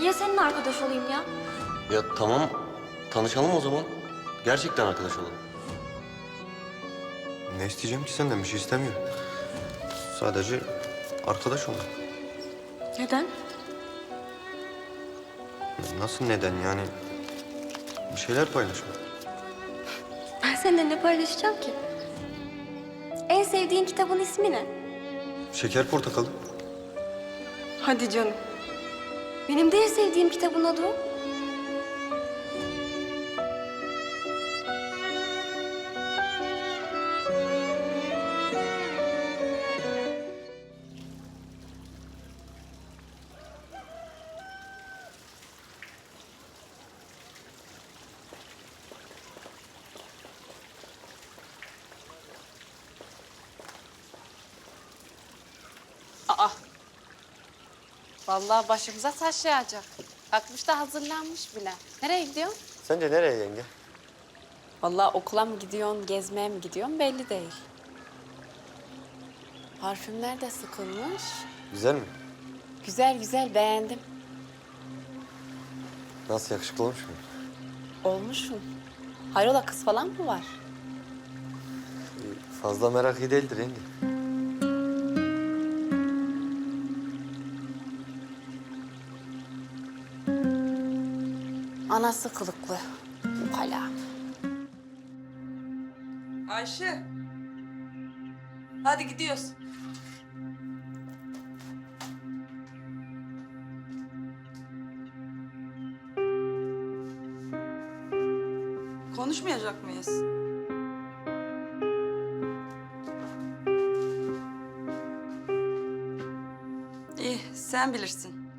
Niye seninle arkadaş olayım ya? Ya tamam tanışalım o zaman. Gerçekten arkadaş olalım. Ne isteyeceğim ki senden? Bir şey istemiyorum. Sadece arkadaş olmak. Neden? Nasıl neden yani? Bir şeyler paylaşmak. Ben seninle ne paylaşacağım ki? En sevdiğin kitabın ismi ne? Şeker portakalı. Hadi canım. Benim de en sevdiğim kitabın adı o. Vallahi başımıza taş yağacak. Kalkmış da hazırlanmış bile. Nereye gidiyorsun? Sence nereye yenge? Vallahi okula mı gidiyorsun, gezmeye mi gidiyorsun belli değil. Parfümler de sıkılmış. Güzel mi? Güzel güzel beğendim. Nasıl yakışıklı olmuş mu? Olmuşsun. Hayrola kız falan mı var? Fazla merak iyi değildir yenge. Anası kılıklı. Ukala. Ayşe. Hadi gidiyoruz. Konuşmayacak mıyız? İyi, sen bilirsin.